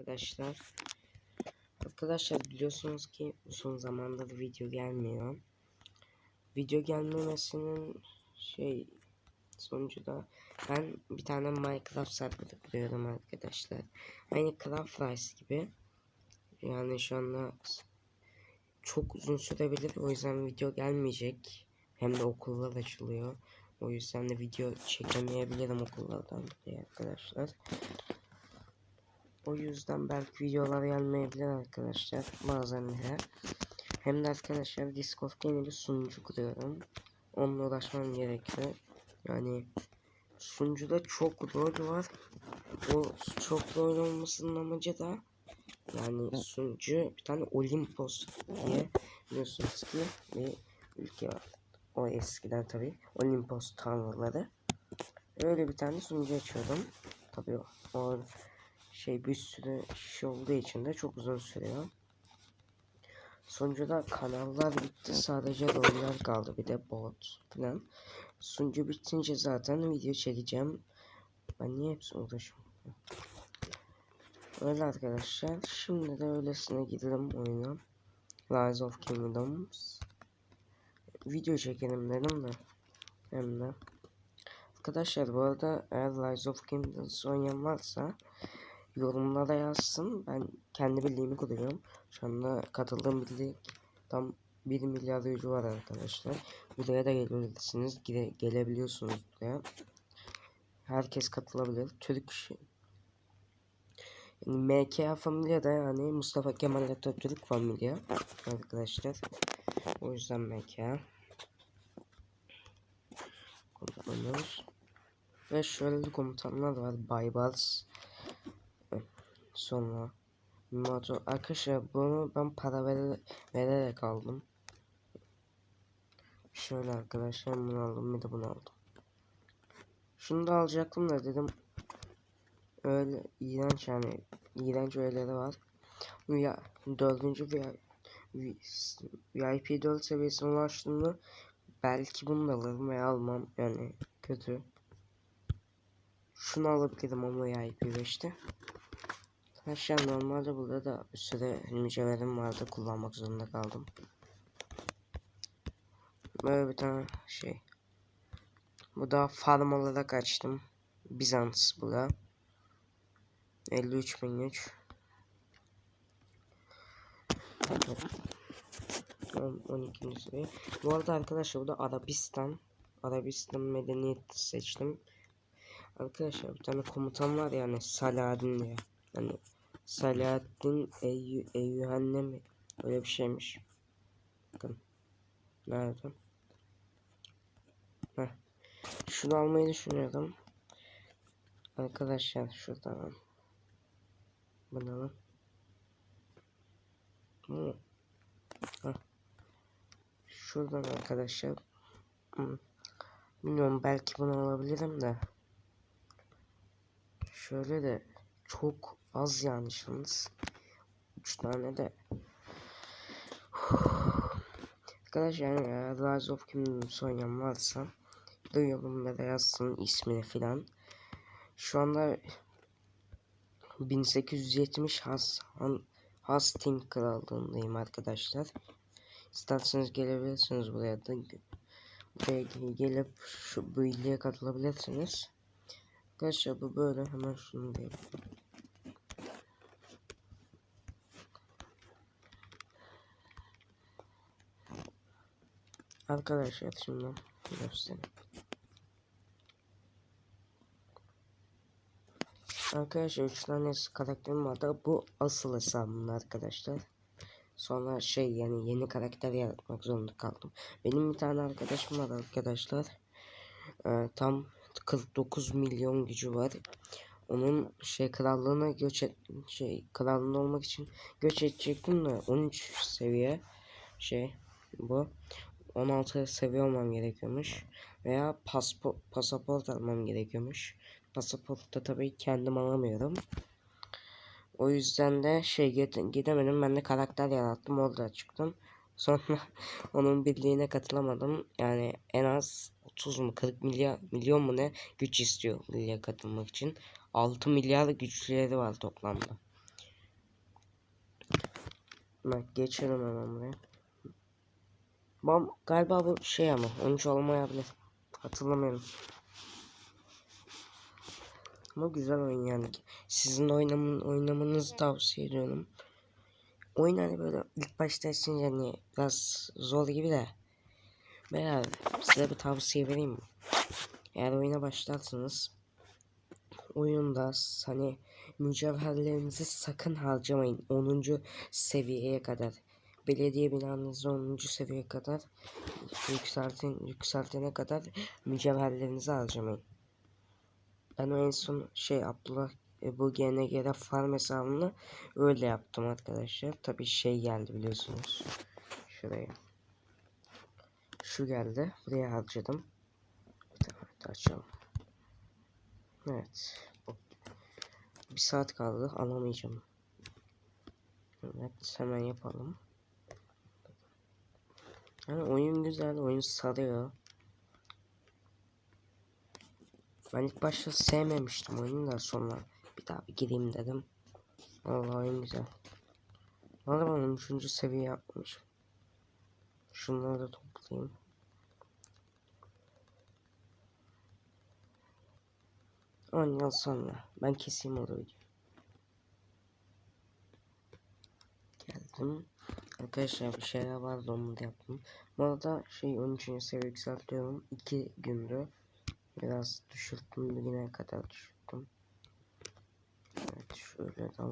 arkadaşlar. Arkadaşlar biliyorsunuz ki uzun zamandır video gelmiyor. Video gelmemesinin şey sonucu da ben bir tane Minecraft serveri kuruyorum arkadaşlar. Aynı Craft Rice gibi. Yani şu anda çok uzun sürebilir o yüzden video gelmeyecek. Hem de okullar açılıyor. O yüzden de video çekemeyebilirim okullardan dolayı arkadaşlar. O yüzden belki videolar gelmeyebilir arkadaşlar bazen de. Hem de arkadaşlar Discord'da yeni bir sunucu kuruyorum. Onunla uğraşmam gerekiyor. Yani sunucuda çok rol var. O çok rol olmasının amacı da yani sunucu bir tane Olimpos diye biliyorsunuz ki bir ülke var. O eskiden tabi Olimpos tanrıları. Öyle bir tane sunucu açıyordum. Tabi o şey bir sürü şey olduğu için de çok uzun sürüyor. Sonucuda kanallar bitti sadece roller kaldı bir de bot falan. Sunucu bitince zaten video çekeceğim. Ben niye hepsini uğraşıyorum? Öyle arkadaşlar. Şimdi de öylesine gidelim oyuna. Rise of Kingdoms. Video çekelim dedim de. Hem de. Arkadaşlar bu arada eğer Rise of Kingdoms oynayan varsa yorumlara yazsın. Ben kendi birliğimi kuruyorum. Şu anda katıldığım birlik tam 1 milyar ücü var arkadaşlar. Buraya da gelebilirsiniz. Gele, gelebiliyorsunuz buraya. Herkes katılabilir. Türk yani MK Familya da yani Mustafa Kemal Atatürk Familya arkadaşlar. O yüzden MK. Kullanıyoruz. Ve şöyle komutanlar var. Baybars. Sonra motor. Arkadaşlar bunu ben para vere, vererek aldım. Şöyle arkadaşlar bunu aldım bir de bunu aldım. Şunu da alacaktım da dedim öyle iğrenç yani iğrenç öyleleri var. Ya dördüncü VIP 4 seviyesine ulaştığımda belki bunu da alırım veya almam yani kötü. Şunu alabilirim ama VIP 5'te. Arkadaşlar normalde burada da bir süre mücevherim vardı kullanmak zorunda kaldım. Böyle bir tane şey. Bu da farm olarak açtım. Bizans bu da. 53.003 12. seviye. Bu arada arkadaşlar bu da Arabistan. Arabistan medeniyet seçtim. Arkadaşlar bir tane komutan var yani Salahaddin diye. Yani Salahaddin Eyyü, Eyyühenne mi? Öyle bir şeymiş. Bakın. Nerede? Heh. Şunu almayı düşünüyordum. Arkadaşlar şuradan. Bunu alın. Heh. Şuradan arkadaşlar. Hı. Bilmiyorum belki bunu alabilirim de. Şöyle de çok az yanlışınız. 3 tane de. Arkadaşlar yani eğer Rise of Kingdoms oynayan varsa da yazsın ismini filan. Şu anda 1870 Has Hastings krallığındayım arkadaşlar. İsterseniz gelebilirsiniz buraya da. Buraya gelip şu birliğe katılabilirsiniz. Arkadaşlar bu böyle hemen şunu diyelim. Arkadaşlar şimdi göstereyim. Arkadaşlar 3 tane karakterim vardı. Bu asıl hesabım arkadaşlar. Sonra şey yani yeni karakter yaratmak zorunda kaldım. Benim bir tane arkadaşım var arkadaşlar. Ee, tam 49 milyon gücü var. Onun şey krallığına göç et, şey krallığında olmak için göç edecektim de 13 seviye şey bu 16 seviye olmam gerekiyormuş veya paspo, pasaport almam gerekiyormuş. Pasaportta tabii kendim alamıyorum. O yüzden de şey gidemedim. Ben de karakter yarattım. Orada çıktım. Sonra onun birliğine katılamadım. Yani en az 30 mu 40 milyar milyon mu ne güç istiyor birliğe katılmak için. 6 milyar güçleri var toplamda. Bak geçelim hemen buraya. Bam galiba bu şey ama 13 olmayabilir. Hatırlamıyorum. Ama güzel oyun yani. Sizin oynamın, oynamanızı tavsiye ediyorum. Oyun hani böyle ilk başta açınca hani biraz zor gibi de. Beyler size bir tavsiye vereyim mi? Eğer oyuna başlarsanız oyunda hani mücevherlerinizi sakın harcamayın. 10. seviyeye kadar. Belediye binanızı 10. seviyeye kadar yükseltin, yükseltene kadar mücevherlerinizi harcamayın. Ben en son şey Abdullah e, bu GNG'de farm hesabını öyle yaptım arkadaşlar. Tabi şey geldi biliyorsunuz. Şuraya. Şu geldi. Buraya harcadım. Evet açalım. Evet. Bir saat kaldı. Alamayacağım. Evet hemen yapalım. Yani oyun güzel. Oyun sarıyor. Ben ilk başta sevmemiştim oyunu da sonra bir daha bir gireyim dedim. Allah oyun güzel. Valla ben 13. seviye yapmışım. Şunları da toplayayım. On yıl sonra ben keseyim o videoyu. Geldim. Arkadaşlar bir şeyler vardı onu da yaptım. Bu arada şey 13. seviye yükseltiyorum. 2 gündü. Biraz düşürttüm bugüne kadar düşürttüm. Evet şöyle de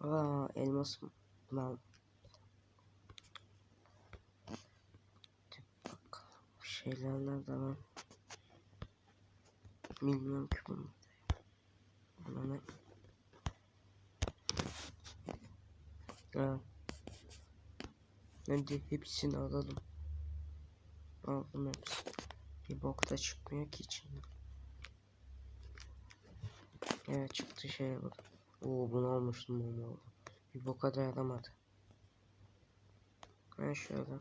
Aa elmas lan. Bak şeyler nerede lan? Bilmiyorum ki bunu. Buna ne? Ha. Hadi hepsini alalım. Aldım hepsini. Bir bok da çıkmıyor ki içinde. Evet çıktı şey bu. Oo bunu almıştım ama bir boka da yaramadı. Ben şöyle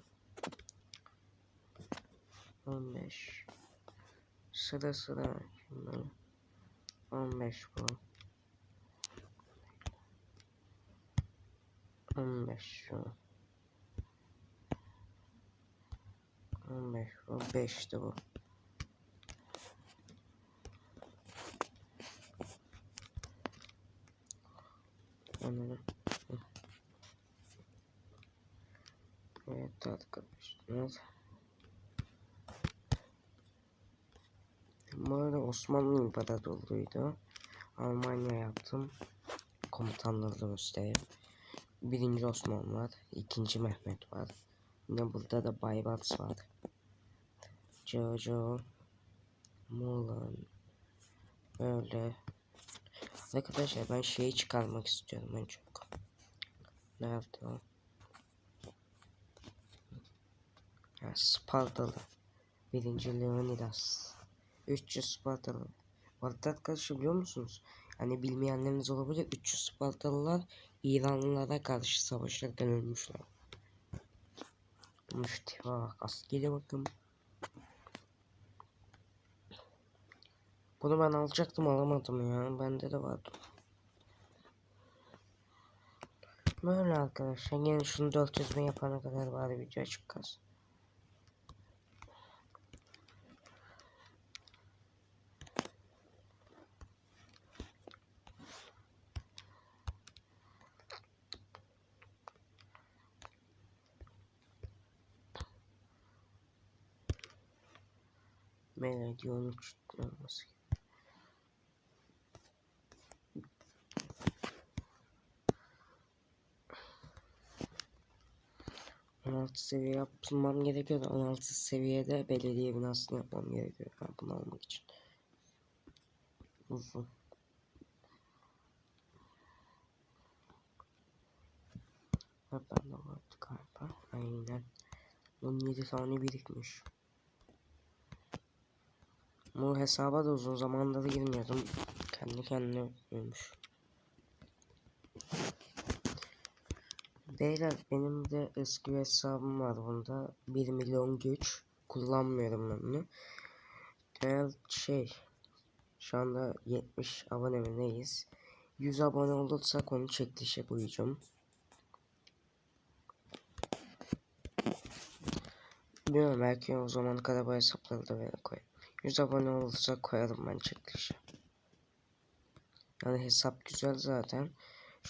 15 sıra sıra şunları 15 bu. 15 şu. 15 bu 5 de bu Anladım. Evet arkadaşlar. Bu arada Osmanlı İmparatorluğu'ydu. Almanya yaptım. Komutanları da göstereyim. Birinci Osman var. ikinci Mehmet var. Yine burada da Baybars var. Jojo. Mulan. Öyle. Arkadaşlar ben şeyi çıkarmak istiyorum en çok. Nerede o? Ya Spartalı. Birinci Leonidas. 300 Spartalı. Bu arada arkadaşlar biliyor musunuz? Hani bilmeyenleriniz olabilir. 300 Spartalılar İranlılara karşı savaşırken ölmüşler. Müştevak askeri bakın. Bunu ben alacaktım alamadım ya. Bende de vardı. Böyle arkadaşlar. Yine şunu 400 bin yapana kadar bari video açık kalsın. Melody 13 olması On altı seviye yapmam gerekiyor da 16 seviyede belediye binasını yapmam gerekiyor ben bunu almak için. Uzun. Ha ben de vardı galiba. Aynen. 17 tane birikmiş. Bu hesaba da uzun zamandır girmiyordum. Kendi kendine ölmüş. Beyler benim de eski hesabım var bunda. 1 milyon güç. Kullanmıyorum bunu. Eğer şey şu anda 70 abonemindeyiz. 100 abone olursak onu çekilişe koyacağım. Bilmiyorum belki o zamana kadar hesapları da böyle koy. 100 abone olursa koyarım ben çekilişe. Yani hesap güzel zaten.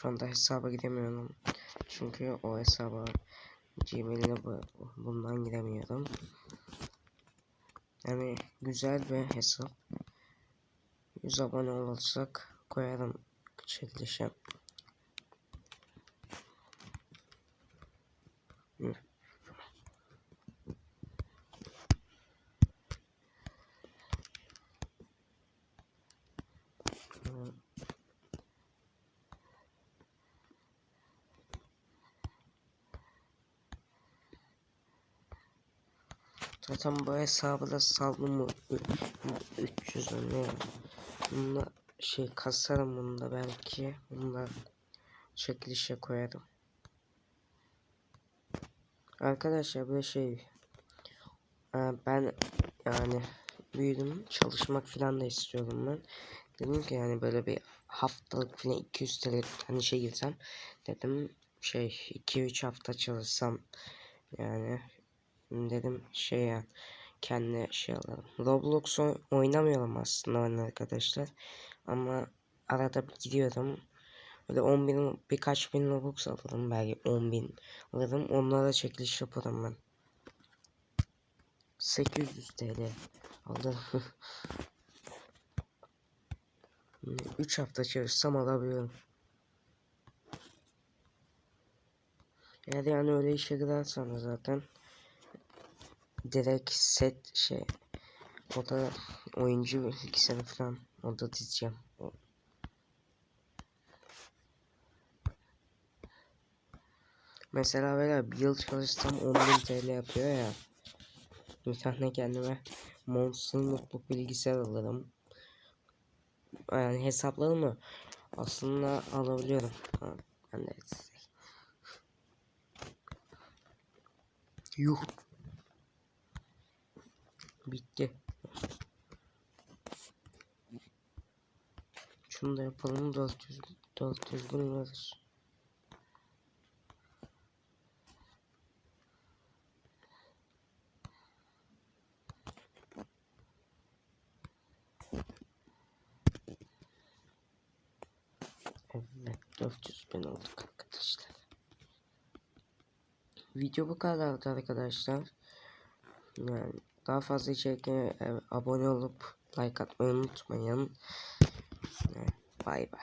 Şu anda hesaba gidemiyorum. Çünkü o hesaba Gmail'ine bu, bundan giremiyorum. Yani güzel bir hesap. 100 abone olursak koyarım çekilişe. Zaten bu hesabı da saldım mı? Ü- 300 mü ne? Bunda şey kasarım bunu da belki. Bunu da çekilişe koyarım. Arkadaşlar bir şey e, ben yani büyüdüm çalışmak falan da istiyorum ben. Dedim ki yani böyle bir haftalık falan 200 TL hani şey girsem dedim şey 2-3 hafta çalışsam yani dedim şey kendi şey alalım. Roblox oy- oynamıyorum aslında ben arkadaşlar. Ama arada gidiyorum. Öyle 10 bin birkaç bin Robux alırım belki 10 bin alırım. Onlara çekiliş yaparım ben. 800 TL aldım. 3 hafta çalışsam alabiliyorum. Eğer yani öyle işe girersen zaten direkt set şey o da oyuncu bilgisayarı falan o da diyeceğim. O- Mesela böyle bir yıl çalışsam 10.000 TL yapıyor ya. Bir tane kendime Monster Notebook bilgisayar alırım. Yani hesaplarımı aslında alabiliyorum. Ha, ben de Yuh. Bitti. Şunu da yapalım 400 400 bin varız. Evet 400 bin olduk arkadaşlar. Video bu kadardı arkadaşlar. Yani daha fazla içeriklere e, abone olup like atmayı unutmayın. Bay bay.